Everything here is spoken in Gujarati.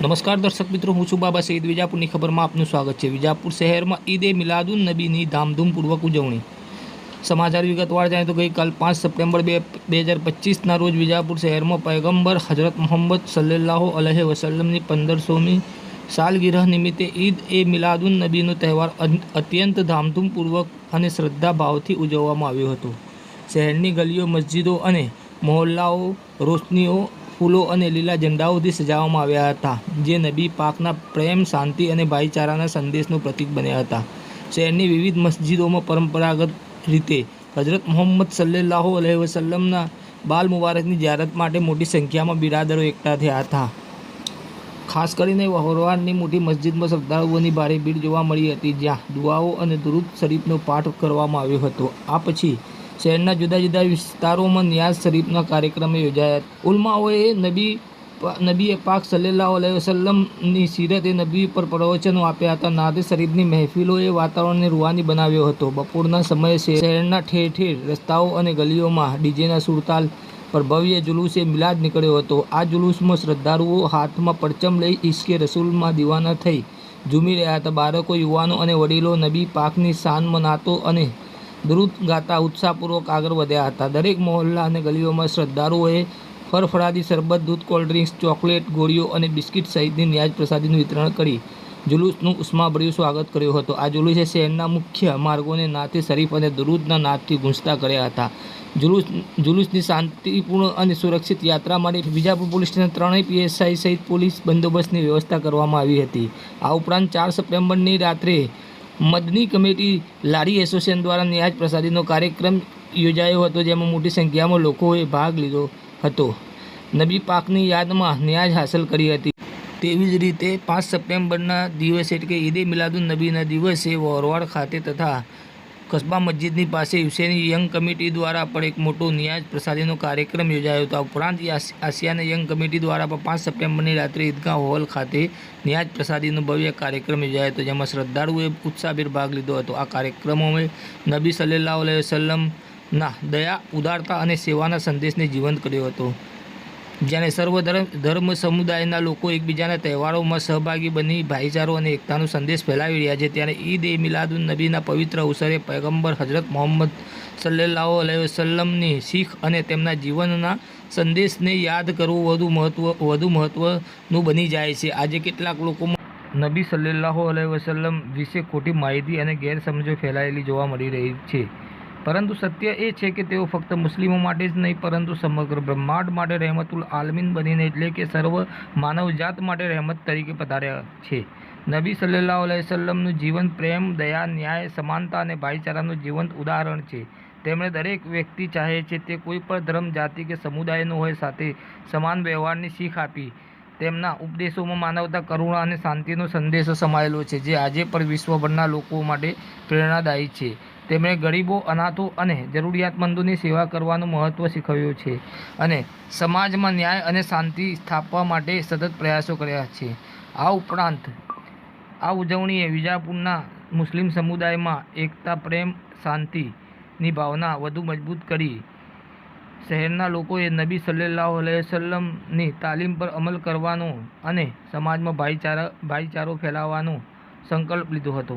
નમસ્કાર દર્શક મિત્રો, હું છું બાબા સઈદ વિજાપુરની ખબરમાં આપનું સ્વાગત છે. વિજાપુર શહેરમાં ઈદ એ મિલાદુન નબીની ધામધૂમપૂર્વક ઉજવણી. સમાચાર વિગતવાર જાણીએ તો ગઈકાલ પાંચ સપ્ટેમ્બર બે બે હજાર પચીસના રોજ વિજાપુર શહેરમાં પૈગંબર હજરત મોહમ્મદ સલ્લાહુ અલહ વસલ્લમની પંદરસોમી સાલગીરહ નિમિત્તે ઈદ એ મિલાદુન નબીનો તહેવાર અત્યંત ધામધૂમપૂર્વક અને શ્રદ્ધાભાવથી ઉજવવામાં આવ્યો હતો. શહેરની ગલીઓ, મસ્જિદો અને મહોલ્લાઓ રોશનીઓ ફૂલો અને લીલા ઝંડાઓથી સજાવવામાં આવ્યા હતા, જે નબી પાકના પ્રેમ, શાંતિ અને ભાઈચારાના સંદેશનું પ્રતીક બન્યા હતા. શહેરની વિવિધ મસ્જિદોમાં પરંપરાગત રીતે હજરત મોહમ્મદ સલ્લેલાહુ અલૈહિ વસલ્લમના બાલ મુબારકની જ્યારત માટે મોટી સંખ્યામાં બિરાદરો એકઠા થયા હતા. ખાસ કરીને વહોરવાડની મોટી મસ્જિદમાં શ્રદ્ધાળુઓની ભારે ભીડ જોવા મળી હતી, જ્યાં દુઆઓ અને દુરુદ શરીફનો પાઠ કરવામાં આવ્યો હતો. આ પછી શહેરના જુદા જુદા વિસ્તારોમાં નિયાઝ શરીફના કાર્યક્રમો યોજાયા. ઉલમાઓએ નબી નબીએ પાક સલ્લાહ અલૈહિ વસલમની સીરતે નબી પર પ્રવચનો આપ્યા હતા. નાદે શરીફની મહેફિલોએ વાતાવરણને રૂહાની બનાવ્યો હતો. બપોરના સમયે શહેરના ઠેર ઠેર રસ્તાઓ અને ગલીઓમાં ડીજેના સુરતાલ પર ભવ્ય જુલુસે મિલાદ નીકળ્યો હતો. આ જુલુસમાં શ્રદ્ધાળુઓ હાથમાં પરચમ લઈ ઈશ્કે રસૂલમાં દીવાના થઈ ઝૂમી રહ્યા હતા. બાળકો, યુવાનો અને વડીલો નબી પાકની શાનમાં નાતો અને દુરુદ ગાતા ઉત્સાહપૂર્વક આગળ વધ્યા હતા. દરેક મહોલ્લા અને ગલીઓમાં શ્રદ્ધાળુઓએ ફરફરાદી શરબત, દૂધ, કોલ્ડ ડ્રિંક્સ, ચોકલેટ, ગોળીઓ અને બિસ્કિટ સહિતની ન્યાજ પ્રસાદીનું વિતરણ કરી જુલુસનું ઉષ્માભર્યું સ્વાગત કર્યું હતું. આ જુલુસે શહેરના મુખ્ય માર્ગોને નાતે શરીફ અને દુરુદના નાદથી ગુંજતા કર્યા હતા. જુલુસ, જુલુસની શાંતિપૂર્ણ અને સુરક્ષિત યાત્રા માટે બીજાપુર પોલીસ સ્ટેશન ત્રણેય પીએસઆઈ સહિત પોલીસ બંદોબસ્તની વ્યવસ્થા કરવામાં આવી હતી. આ ઉપરાંત ચાર સપ્ટેમ્બરની રાત્રે મદની કમિટી લારી એસોસિએશન દ્વારા ન્યાજ પ્રસાદીનો કાર્યક્રમ યોજાયો હતો, જેમાં મોટી સંખ્યામાં લોકોએ ભાગ લીધો હતો. નબી પાકની યાદમાં ન્યાજ હાંસલ કરી હતી. તેવી જ રીતે પાંચ સપ્ટેમ્બરના દિવસે એટલે કે ઈદે મિલાદુન નબીના દિવસે વોરવાડ ખાતે તથા કસ્બા મસ્જિદની પાસે યુસેની યંગ કમિટી દ્વારા પણ એક મોટો નિયાજ પ્રસાદીનો કાર્યક્રમ યોજાયો હતો. આ ઉપરાંત આસ- આસિયાના યંગ કમિટી દ્વારા પણ પાંચ સપ્ટેમ્બરની રાત્રે ઈદગાહ હોલ ખાતે નિયાજ પ્રસાદીનો ભવ્ય કાર્યક્રમ યોજાયો હતો, જેમાં શ્રદ્ધાળુઓએ ઉત્સાહભેર ભાગ લીધો હતો. આ કાર્યક્રમોમાં નબી સલ્લાહ અલૈહિ વસલ્લમના દયા, ઉદારતા અને સેવાના સંદેશને જીવંત કર્યો હતો. જ્યારે સર્વ ધર્મ સમુદાયના લોકો એકબીજાના તહેવારોમાં સહભાગી બની, ભાઈચારો અને એકતાનો સંદેશ ફેલાવી રહ્યા છે. ત્યારે ઈદ એ મિલાદુન નબીના પવિત્ર અવસરે પૈગંબર હજરત મોહમ્મદ સલ્લાહ વસલ્લમની શીખ અને તેમના જીવનના સંદેશને યાદ કરવું વધુ મહત્વ, વધુ મહત્વનું બની જાય છે. આજે કેટલાક લોકોમાં નબી સલ્લાહ અલૈહિ વસલ્લમ વિશે ખોટી માહિતી અને ગેરસમજો ફેલાયેલી જોવા મળી રહી છે. પરંતુ સત્ય એ છે કે તેઓ ફક્ત મુસ્લિમો માટે જ નહીં, પરંતુ સમગ્ર બ્રહ્માંડ માટે રહેમતુલ આલમીન બનીને એટલે કે સર્વ માનવજાત માટે રહેમત તરીકે પધાર્યા છે. નબી સલ્લાહ અલૈહિ જીવન પ્રેમ, દયા, ન્યાય, સમાનતા અને ભાઈચારાનું જીવંત ઉદાહરણ છે. તેમણે દરેક વ્યક્તિ ચાહે છે તે કોઈ પણ ધર્મ, જાતિ કે સમુદાયનો હોય સાથે સમાન વ્યવહારની શીખ આપી. તેમના ઉપદેશોમાં માનવતા, કરુણા અને શાંતિનો સંદેશો સમાયેલો છે, જે આજે પણ વિશ્વભરના લોકો માટે પ્રેરણાદાયી છે. તેમણે ગરીબો, અનાથો અને જરૂરિયાતમંદોની સેવા કરવાનું મહત્ત્વ શીખવ્યું છે અને સમાજમાં ન્યાય અને શાંતિ સ્થાપવા માટે સતત પ્રયાસો કર્યા છે. આ ઉપરાંત, આ ઉજવણીએ વિજાપુરના મુસ્લિમ સમુદાયમાં એકતા, પ્રેમ, શાંતિની ભાવના વધુ મજબૂત કરી શહેરના લોકોએ નબી સલ્લાહ વસલમની તાલીમ પર અમલ કરવાનો અને સમાજમાં ભાઈચારા ભાઈચારો ફેલાવવાનો સંકલ્પ લીધો હતો.